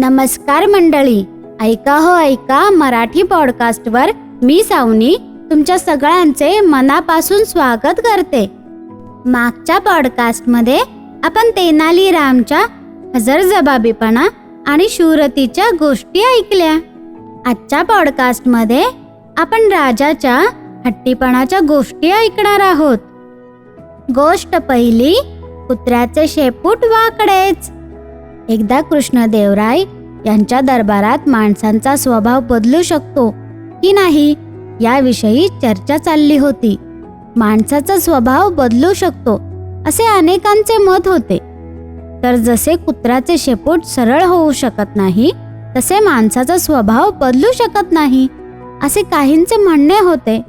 नमस्कार मंडळी. ऐका हो ऐका मराठी पॉडकास्टवर मी सावनी तुमच्या सगळ्यांचे मनापासून स्वागत करते. मागच्या पॉडकास्टमध्ये आपण तेनाली रामच्या हजरजबाबीपणा आणि शूरतीच्या गोष्टी ऐकल्या. आजच्या पॉडकास्टमध्ये आपण राजाच्या हट्टीपणाच्या गोष्टी ऐकणार आहोत. गोष्ट पहिली कुत्र्याचे शेपूट वाकडेच. एकदा कृष्णदेवराय यांच्या दरबारात माणसांचा स्वभाव बदलू शकतो की नाही याविषयी चर्चा चालली होती. माणसाचा स्वभाव बदलू शकतो असे अनेकांचे मत होते. तर जसे कुत्र्याचे शेपूट सरळ होऊ शकत नाही तसे माणसाचा स्वभाव बदलू शकत नाही असे काहींचे म्हणणे होते.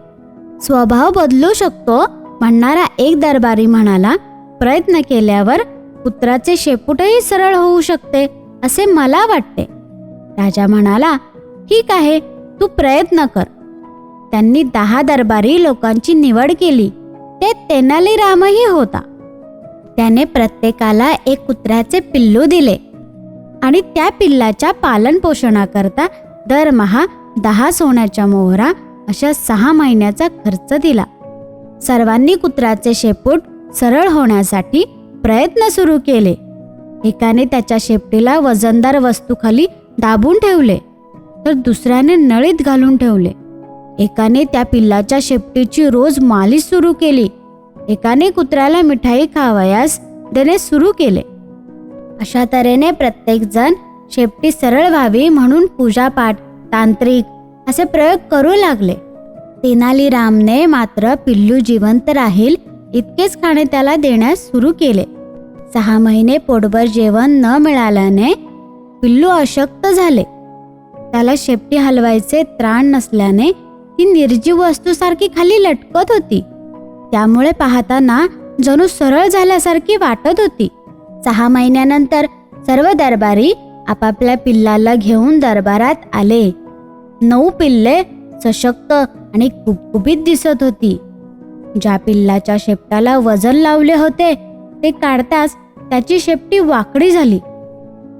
स्वभाव बदलू शकतो म्हणणारा एक दरबारी म्हणाला प्रयत्न केल्यावर कुत्राचे शेपूटही सरळ होऊ शकते. असे मला वाटते. राजा म्हणाला ठीक आहे तू प्रयत्न कर. त्यांनी दहा दरबारी लोकांची निवड केली. ते तेनालीरामही होता. त्याने प्रत्येकाला एक कुत्र्याचे पिल्लू दिले आणि त्या पिल्लाच्या पालन पोषणाकरता दरमहा दहा सोन्याच्या मोहरा अशा सहा महिन्याचा खर्च दिला. सर्वांनी कुत्र्याचे शेपूट सरळ होण्यासाठी प्रयत्न सुरू केले. एकाने त्याच्या शेपटीला वजनदार वस्तूखाली दाबून ठेवले तर दुसऱ्याने नळीत घालून ठेवले. एकाने त्या पिल्लाच्या शेपटीची रोज मालिश सुरू केली. एकाने कुत्र्याला मिठाई खावयास देणे सुरू केले. अशा तऱ्हेने प्रत्येकजण शेपटी सरळ व्हावी म्हणून पूजापाठ तांत्रिक असे प्रयोग करू लागले. तेनालीरामने मात्र पिल्लू जिवंत राहील इतकेच खाणे त्याला देण्यास सुरू केले. सहा महिने पोटभर जेवण न मिळाल्याने पिल्लू अशक्त झाले. त्याला शेपटी हलवायचे त्राण नसल्याने ती निर्जीव वस्तूसारखी खाली लटकत होती. त्यामुळे पाहताना जणू सरळ झाल्यासारखी वाटत होती. सहा महिन्यानंतर सर्व दरबारी आपापल्या पिल्लाला घेऊन दरबारात आले. नऊ पिल्ले सशक्त आणि कुबकुबीत दिसत होती. ज्या पिल्लाच्या शेपटाला वजन लावले होते ते काढताच त्याची शेपटी वाकडी झाली.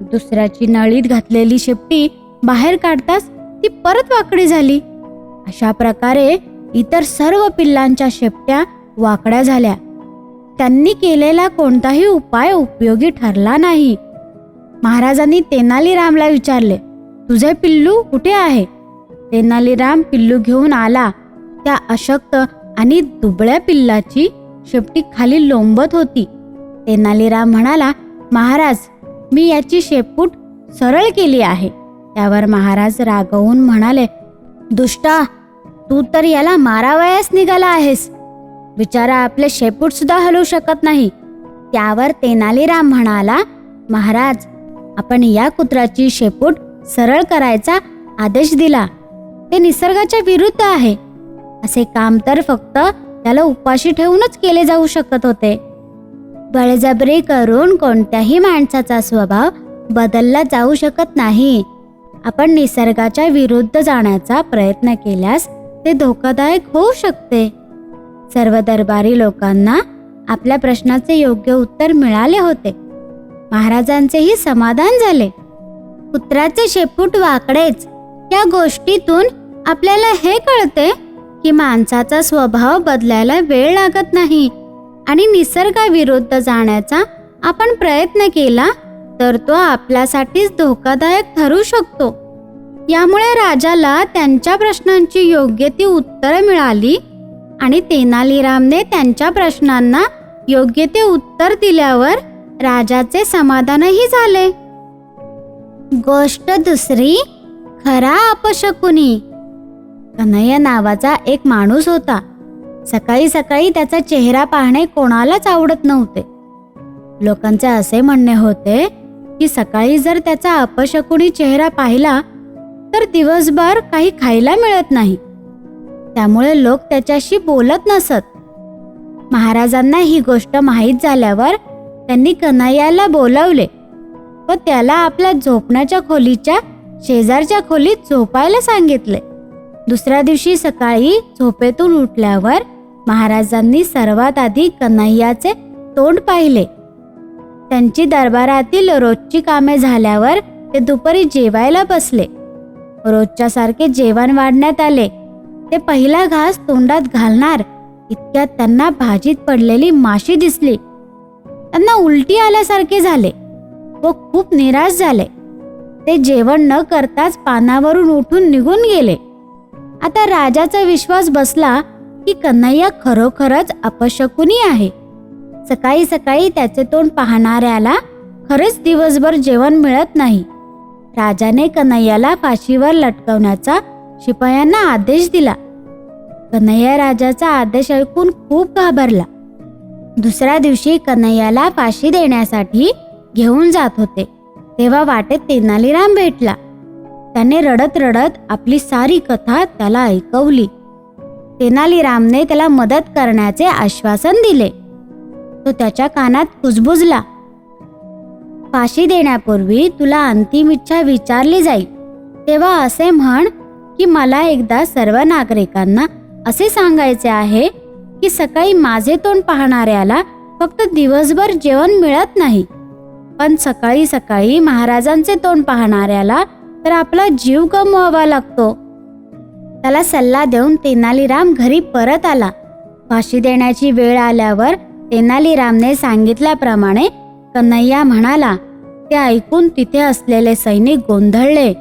दुसऱ्याची नळीत घातलेली शेपटी बाहेर काढताच ती परत वाकडी झाली. अशा प्रकारे इतर सर्व पिल्लांच्या शेपट्या वाकड्या झाल्या. त्यांनी केलेला कोणताही उपाय उपयोगी ठरला नाही. महाराजांनी तेनालीरामला विचारले तुझे पिल्लू कुठे आहे? तेनालीराम पिल्लू घेऊन आला. त्या अशक्त आणि दुबळ्या पिल्लाची शेपटी खाली लोंबत होती. तेनालीराम म्हणाला महाराज मी याची शेपूट सरळ केली आहे. त्यावर महाराज रागवून म्हणाले दुष्टा तू तर याला मारावयास निघाला आहेस. बिचारा आपले शेपूट सुद्धा हलवू शकत नाही. त्यावर तेनालीराम म्हणाला महाराज आपण या कुत्र्याची शेपूट सरळ करायचा आदेश दिला. ते निसर्गाच्या विरुद्ध आहे. असे काम तर फक्त त्याला उपाशी ठेवूनच केले जाऊ शकत होते. बळजबरी करून कोणत्याही माणसाचा स्वभाव बदलला जाऊ शकत नाही. आपण निसर्गाच्या विरुद्ध जाण्याचा प्रयत्न केल्यास ते धोकादायक होऊ शकते. सर्व दरबारी लोकांना आपल्या प्रश्नाचे योग्य उत्तर मिळाले होते. महाराजांचेही समाधान झाले. कुत्राचे शेपूट वाकडेच. या गोष्टीतून आपल्याला हे कळते की माणसाचा स्वभाव बदलायला वेळ लागत नाही. आणि निसर्गाविरुद्ध जाण्याचा आपण प्रयत्न केला तर तो आपल्यासाठीच धोकादायक ठरू शकतो. यामुळे राजाला त्यांच्या प्रश्नांची योग्य ती उत्तरं मिळाली आणि तेनालीरामने त्यांच्या प्रश्नांना योग्य ते उत्तर दिल्यावर राजाचे समाधानही झाले. गोष्ट दुसरी खरा अपशकुनी. कन्हैया नावाचा एक माणूस होता. सकाळी सकाळी त्याचा चेहरा पाहणे कोणालाच आवडत नव्हते. लोकांचे असे म्हणणे होते की सकाळी जर त्याचा अपशकुनी चेहरा पाहिला तर दिवसभर काही खायला मिळत नाही. त्यामुळे लोक त्याच्याशी बोलत नसत. महाराजांना ही गोष्ट माहीत झाल्यावर त्यांनी कन्हैयाला बोलावले व त्याला आपल्या झोपण्याच्या खोलीच्या शेजारच्या खोलीत झोपायला सांगितले. दुसऱ्या दिवशी सकाळी झोपेतून उठल्यावर महाराजांनी सर्वात आधी कन्हैयाचे तोंड पाहिले. त्यांची दरबारातील रोजची कामे झाल्यावर ते दुपारी जेवायला बसले. रोजच्या सारखे जेवण वाढण्यात आले. ते पहिला घास तोंडात घालणार इतक्यात त्यांना भाजीत पडलेली माशी दिसली. त्यांना उलटी आल्यासारखे झाले व खूप निराश झाले. ते जेवण न करताच पानावरून उठून निघून गेले. आता राजाचा विश्वास बसला की कन्हैया खरोखरच अपशकुनी आहे. सकाळी सकाळी त्याचे तोंड पाहणाऱ्याला खरेच दिवसभर जेवण मिळत नाही. राजाने कन्हैयाला फाशीवर लटकवण्याचा शिपायांना आदेश दिला. कन्हैया राजाचा आदेश ऐकून खूप घाबरला. दुसऱ्या दिवशी कन्हैयाला फाशी देण्यासाठी घेऊन जात होते. तेव्हा वाटेत तेनालीराम भेटला. त्याने रडत रडत आपली सारी कथा त्याला ऐकवली. तेनालीरामने त्याला मदत करण्याचे आश्वासन दिले. तो त्याच्या कानात कुजबुजला. फाशी देण्यापूर्वी तुला अंतिम इच्छा विचारली जाईल. तेव्हा असे म्हण की मला एकदा सर्व नागरिकांना असे सांगायचे आहे की सकाळी माझे तोंड पाहणाऱ्याला फक्त दिवसभर जेवण मिळत नाही. पण सकाळी सकाळी महाराजांचे तोंड पाहणाऱ्याला तर आपला जीव गमवावा लागतो. त्याला सल्ला देऊन तेनालीराम घरी परत आला. फाशी देण्याची वेळ आल्यावर तेनालीरामने सांगितल्याप्रमाणे कन्हैया म्हणाला ते ऐकून तिथे असलेले सैनिक गोंधळले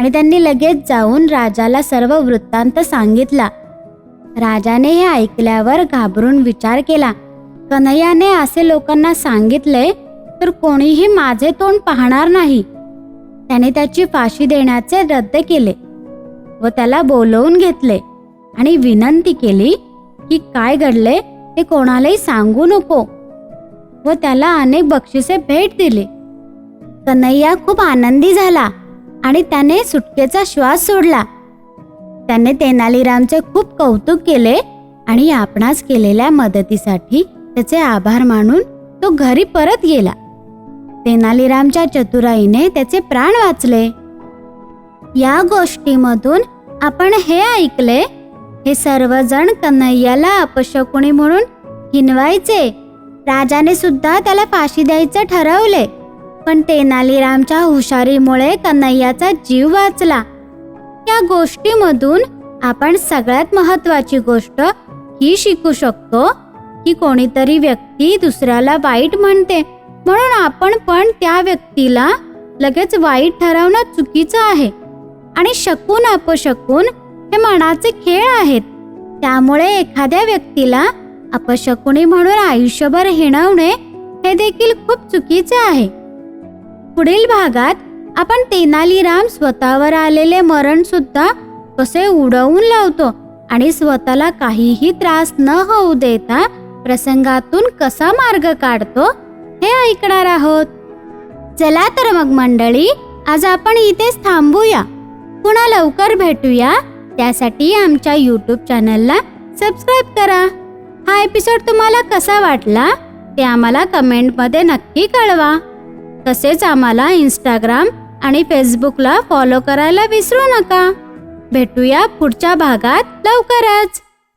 आणि त्यांनी लगेच जाऊन राजाला सर्व वृत्तांत सांगितला. राजाने हे ऐकल्यावर घाबरून विचार केला. कन्हैयाने असे लोकांना सांगितले तर कोणीही माझे तोंड पाहणार नाही. त्याने त्याची फाशी देण्याचे रद्द केले. व त्याला बोलवून घेतले. आणि विनंती केली की काय घडले ते कोणालाही सांगू नको. व त्याला अनेक बक्षिसे भेट दिली. कन्हैया खूप आनंदी झाला आणि त्याने सुटकेचा श्वास सोडला. त्याने तेनालीरामचे खूप कौतुक केले आणि आपणास केलेल्या मदतीसाठी त्याचे आभार मानून तो घरी परत गेला. तेनालीरामच्या चतुराईने त्याचे प्राण वाचले. या गोष्टीमधून आपण हे ऐकले हे सर्वजण कन्हैयाला अपशकुनी म्हणून हिनवायचे राजाने सुद्धा त्याला फाशी द्यायचं ठरवले पण तेनालीरामच्या हुशारीमुळे कन्हैयाचा जीव वाचला. या गोष्टीमधून आपण सगळ्यात महत्वाची गोष्ट ही शिकू शकतो की कोणीतरी व्यक्ती दुसऱ्याला वाईट म्हणते म्हणून आपण पण त्या व्यक्तीला लगेच वाईट ठरवणं चुकीचं आहे. आणि शकून अपशकून हे मनाचे खेळ आहेत. त्यामुळे एखाद्या व्यक्तीला अपशकुनी म्हणून आयुष्यभर हिणवणे हे देखील खूप चुकीचे आहे. पुढील भागात आपण तेनालीराम स्वतःवर आलेले मरण सुद्धा कसे उडवून लावतो आणि स्वतःला काहीही त्रास न होऊ देता प्रसंगातून कसा मार्ग काढतो हे ऐकणार आहोत. चला तर मग मंडळी आज आपण इथेच थांबूया. पुन्हा लवकर भेटूया. त्यासाठी आमच्या यूट्यूब चॅनलला सबस्क्राईब करा. हा एपिसोड तुम्हाला कसा वाटला ते आम्हाला कमेंटमध्ये नक्की कळवा. तसेच आम्हाला इंस्टाग्राम आणि फेसबुकला फॉलो करायला विसरू नका. भेटूया पुढच्या भागात लवकरच.